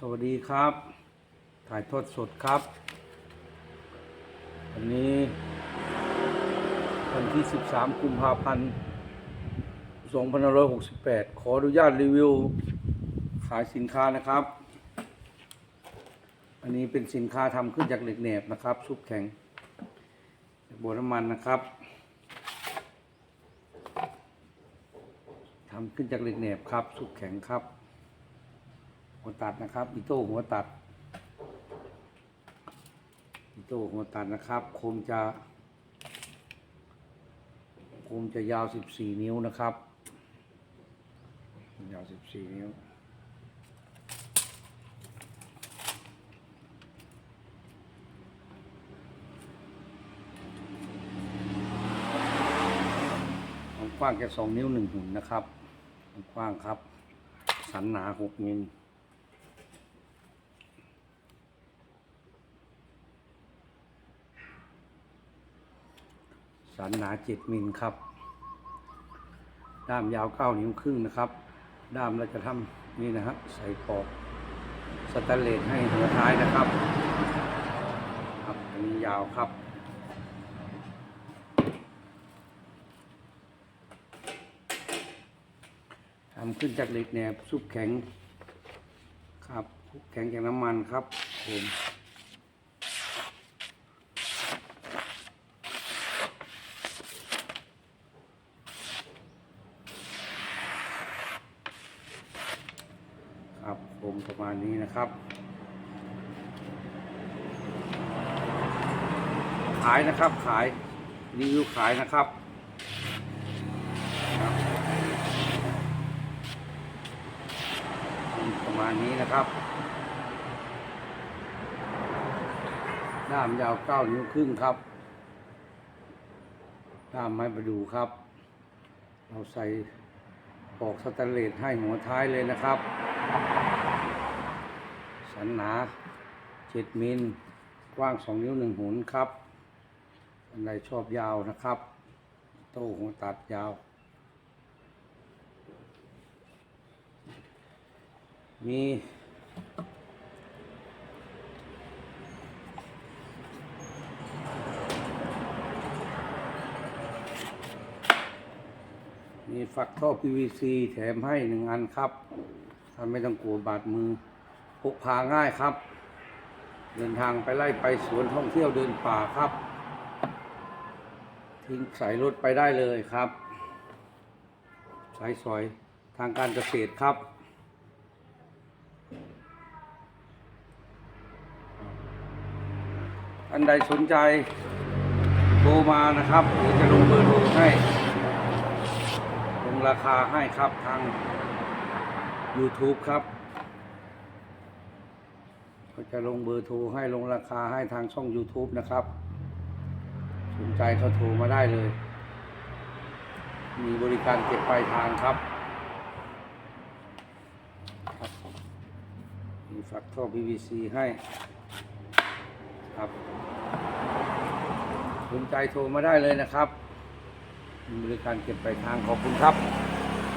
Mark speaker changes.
Speaker 1: สวัสดีครับ ถ่ายทอดสดครับ วันนี้ วันที่ 13 กุมภาพันธ์2568 ขออนุญาตรีวิว ขายสินค้านะครับ อันนี้เป็นสินค้าทำขึ้นจากเหล็กแหนบนะครับ ซุปแข็งจากบัวน้ำมันนะครับทำขึ้นจากเหล็กแหนบครับ ซุปแข็งครับ หัวตัดนะครับอีโต้หัวตัดอีโต้หัวตัดนะครับ คมจะ คมจะยาว 14 นิ้วนะครับ ยาว 14 นิ้วความกว้างแค่2นิ้ว1หุ่นนะครับความกว้างครับ สันหนา6มิล สันหนา7มิลครับ ด้ามยาว9นิ้วครึ่งนะครับ ด้ามเราจะทำนี่นะฮะใส่ปอกสแตนเลสให้หัวท้ายนะครับ ครับอันนี้ยาวครับทำขึ้นจากเหล็กแหนบซุปแข็งครับแข็งจากน้ำมันครับผม มประมาณนี้นะครับขายนะครับขายรีวิวขายนะครับครับประมาณนี้นะครับด้ามยาวเก้านิ้วครึ่งครับด้ามไม้ประดูครับ เราใส่ปอกสแตนเลสให้หัวท้ายเลยนะครับ สันหนาเจ็ดมิลกว้างสองนิ้วหนึ่งหุนครับอันใดชอบยาวนะครับ โต้หัวตัดยาว มีมีฝักท่อ PVC แถมให้หนึ่งอันครับท่านไม่ต้องกลัวบาดมือ กพาง่ายครับ เดินทางไปไล่ไปสวนท่องเที่ยวเดินป่าครับ ทิ้งใส่รถไปได้เลยครับสายสอยทางการเกษตรครับ อันใดสนใจโทรมานะครับเดี๋ยวจะลงเบอร์โทรให้ลงราคาให้ครับทาง YouTube ครับ ก็จะลงเบอร์โทรให้ลงราคาให้ทางช่อง YouTube นะครับ สนใจเขาโทรมาได้เลย มีบริการเก็บปลายทางครับครับมีฝักท่อ PVC ให้ครับสนใจโทรมาได้เลยนะครับ มีบริการเก็บปลายทางขอบคุณครับ